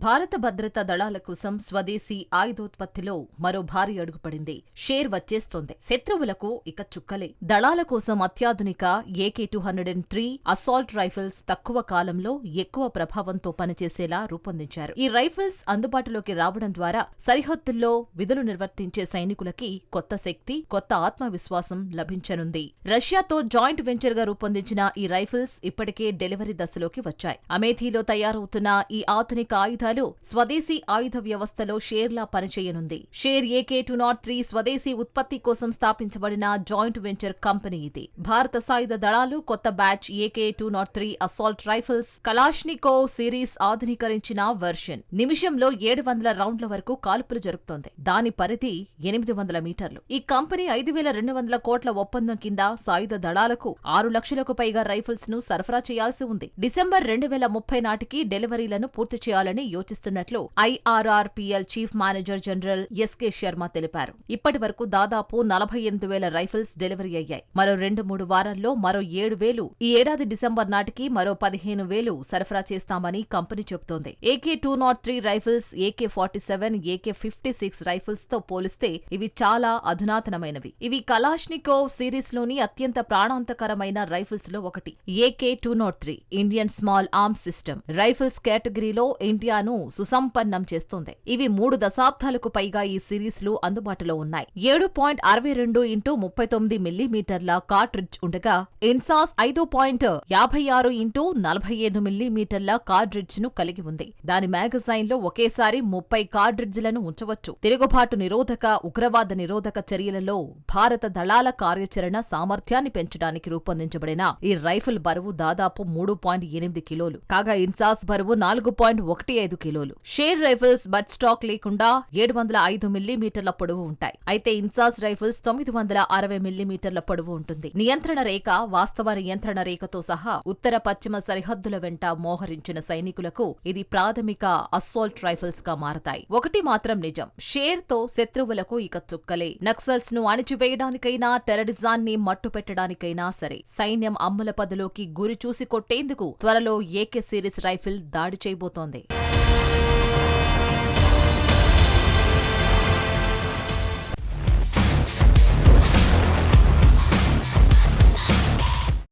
భారత భద్రతా దళాల కోసం స్వదేశీ ఆయుధోత్పత్తిలో మరో భారీ అడుగుపడింది. షేర్ వచ్చేస్తోంది. శత్రువులకు ఇక చుక్కలే. దళాల కోసం అత్యాధునిక AK two hundred and three assault rifles తక్కువ కాలంలో ఎక్కువ ప్రభావంతో పనిచేసేలా రూపొందించారు. ఈ రైఫిల్స్ అందుబాటులోకి రావడం ద్వారా సరిహద్దుల్లో విధులు నిర్వర్తించే సైనికులకి కొత్త శక్తి కొత్త ఆత్మవిశ్వాసం లభించనుంది. రష్యాతో జాయింట్ వెంచర్గా రూపొందించిన ఈ రైఫిల్స్ ఇప్పటికే డెలివరీ దశలోకి వచ్చాయి. అమేథీలో తయారవుతున్న ఈ ఆధునిక ఆయుధ స్వదేశీ ఆయుధ వ్యవస్థలో షేర్లా పనిచేయనుంది. Sher AK two nought three స్వదేశీ ఉత్పత్తి కోసం స్థాపించబడిన జాయింట్ వెంచర్ కంపెనీ ఇది. భారత సాయుధ దళాలు కొత్త batch AK two nought three assault rifles Kalashnikov series ఆధునీకరించిన version. నిమిషంలో ఏడు వందల రౌండ్ల వరకు కాల్పులు జరుపుతోంది. దాని పరిధి ఎనిమిది వందల మీటర్లు. ఈ కంపెనీ ఐదు వేల రెండు వందల కోట్ల ఒప్పందం కింద సాయుధ దళాలకు ఆరు లక్షలకు పైగా రైఫిల్స్ను సరఫరా చేయాల్సి ఉంది. డిసెంబర్ రెండు వేల ముప్పై నాటికి డెలివరీలను పూర్తి చేయాలని యోచిస్తున్నట్లు IRRPL chief manager general SK Sharma తెలిపారు. ఇప్పటి వరకు దాదాపు నలభై ఎనిమిది వేల రైఫిల్స్ డెలివరీ అయ్యాయి. మరో రెండు మూడు వారాల్లో మరో ఏడు వేలు ఈ ఏడాది డిసెంబర్ నాటికి మరో పదిహేను వేలు సరఫరా చేస్తామని కంపెనీ చెబుతోంది. AK two nought three rifles AK forty seven AK fifty six రైఫిల్స్తో పోలిస్తే ఇవి చాలా అధునాతనమైనవి. ఇవి కలాష్నికోవ్ సిరీస్లోని అత్యంత ప్రాణాంతకరమైన రైఫిల్స్లో ఒకటి AK two nought three Indian small arm system. Rifles కేటగిరీలో ఇండియాను సుసంపన్నం చేస్తుంది. ఇవి మూడు దశాబ్దాలకు పైగా ఈ సిరీస్లు అందుబాటులో ఉన్నాయి. ఏడు పాయింట్ అరవై రెండు ఇంటూ ముప్పై తొమ్మిది మిల్లీమీటర్ల కార్ట్రిడ్జ్ ఉండగా ఇన్సాస్ ఐదు పాయింట్ యాభై ఆరు ఇంటూ నలభై ఐదు మిల్లీమీటర్ల కార్ట్రిడ్జ్ను కలిగి ఉంది. దాని మ్యాగజైన్లో ఒకేసారి ముప్పై కార్ట్రిడ్జ్లను ఉంచవచ్చు. తిరుగుబాటు నిరోధక ఉగ్రవాద నిరోధక చర్యలలో భారత దళాల కార్యాచరణ సామర్థ్యాన్ని పెంచడానికి రూపొందించబడిన ఈ రైఫిల్ బరువు దాదాపు మూడు పాయింట్ ఎనిమిది కిలోలు. కాగా ఇన్సాస్ బరువు నాలుగు పాయింట్ ఒకటి ఐదు కిలోలు. షేర్ రైఫిల్స్ బట్ స్టాక్ లేకుండా ఏడు వందల ఐదు మిల్లీమీటర్ల పొడవు ఉంటాయి. అయితే ఇన్సాస్ రైఫిల్స్ తొమ్మిది వందల అరవై మిల్లీమీటర్ల పొడవు ఉంటుంది. నియంత్రణ రేఖ వాస్తవ నియంత్రణ రేఖతో సహా ఉత్తర పశ్చిమ సరిహద్దుల వెంట మోహరించిన సైనికులకు ఇది ప్రాథమిక అస్సాల్ట్ రైఫిల్స్గా మారతాయి. ఒకటి మాత్రం నిజం షేర్తో శత్రువులకు ఇక చుక్కలే. నక్సల్స్ను అణిచివేయడానికైనా టెర్రరిజాన్ని మట్టుపెట్టడానికైనా సరే సైన్యం అమ్ముల పదలోకి గురి చూసి కొట్టేందుకు త్వరలో ఏకే సిరీస్ రైఫిల్ దాడి చేయబోతోంది.